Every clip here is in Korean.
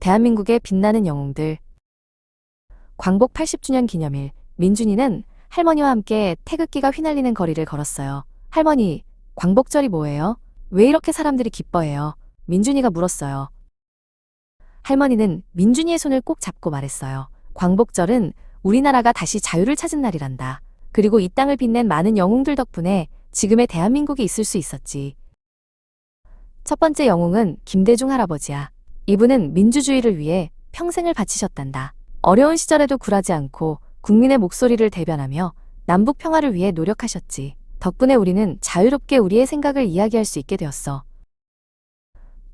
대한민국의 빛나는 영웅들. 광복 80주년 기념일, 민준이는 할머니와 함께 태극기가 휘날리는 거리를 걸었어요. 할머니, 광복절이 뭐예요? 왜 이렇게 사람들이 기뻐해요? 민준이가 물었어요. 할머니는 민준이의 손을 꼭 잡고 말했어요. 광복절은 우리나라가 다시 자유를 찾은 날이란다. 그리고 이 땅을 빛낸 많은 영웅들 덕분에 지금의 대한민국이 있을 수 있었지. 첫 번째 영웅은 김대중 할아버지야. 이분은 민주주의를 위해 평생을 바치셨단다. 어려운 시절에도 굴하지 않고 국민의 목소리를 대변하며 남북 평화를 위해 노력하셨지. 덕분에 우리는 자유롭게 우리의 생각을 이야기할 수 있게 되었어.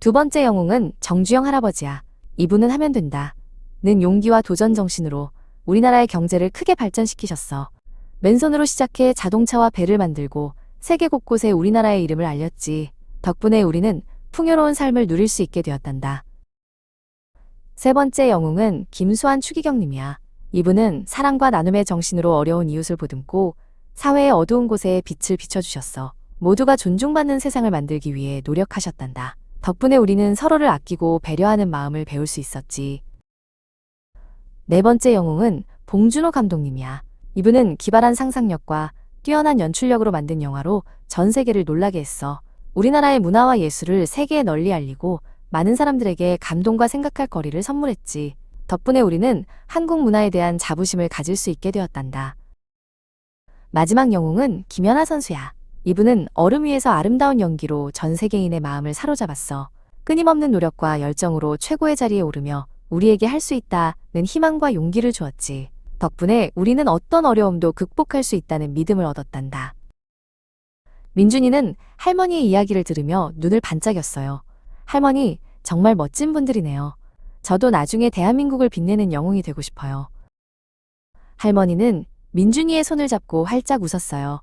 두 번째 영웅은 정주영 할아버지야. 이분은 하면 된다. 는 용기와 도전 정신으로 우리나라의 경제를 크게 발전시키셨어. 맨손으로 시작해 자동차와 배를 만들고 세계 곳곳에 우리나라의 이름을 알렸지. 덕분에 우리는 풍요로운 삶을 누릴 수 있게 되었단다. 세 번째 영웅은 김수환 추기경님이야. 이분은 사랑과 나눔의 정신으로 어려운 이웃을 보듬고 사회의 어두운 곳에 빛을 비춰주셨어. 모두가 존중받는 세상을 만들기 위해 노력하셨단다. 덕분에 우리는 서로를 아끼고 배려하는 마음을 배울 수 있었지. 네 번째 영웅은 봉준호 감독님이야. 이분은 기발한 상상력과 뛰어난 연출력으로 만든 영화로 전 세계를 놀라게 했어. 우리나라의 문화와 예술을 세계에 널리 알리고 많은 사람들에게 감동과 생각할 거리를 선물했지. 덕분에 우리는 한국 문화에 대한 자부심을 가질 수 있게 되었단다. 마지막 영웅은 김연아 선수야. 이분은 얼음 위에서 아름다운 연기로 전 세계인의 마음을 사로잡았어. 끊임없는 노력과 열정으로 최고의 자리에 오르며 우리에게 할 수 있다는 희망과 용기를 주었지. 덕분에 우리는 어떤 어려움도 극복할 수 있다는 믿음을 얻었단다. 민준이는 할머니의 이야기를 들으며 눈을 반짝였어요. 할머니, 정말 멋진 분들이네요. 저도 나중에 대한민국을 빛내는 영웅이 되고 싶어요. 할머니는 민준이의 손을 잡고 활짝 웃었어요.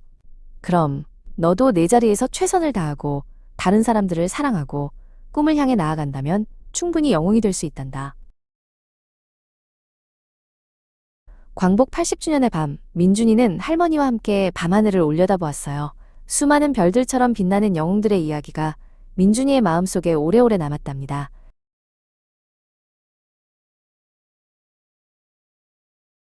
그럼 너도 내 자리에서 최선을 다하고 다른 사람들을 사랑하고 꿈을 향해 나아간다면 충분히 영웅이 될 수 있단다. 광복 80주년의 밤, 민준이는 할머니와 함께 밤하늘을 올려다보았어요. 수많은 별들처럼 빛나는 영웅들의 이야기가 민준이의 마음속에 오래오래 남았답니다.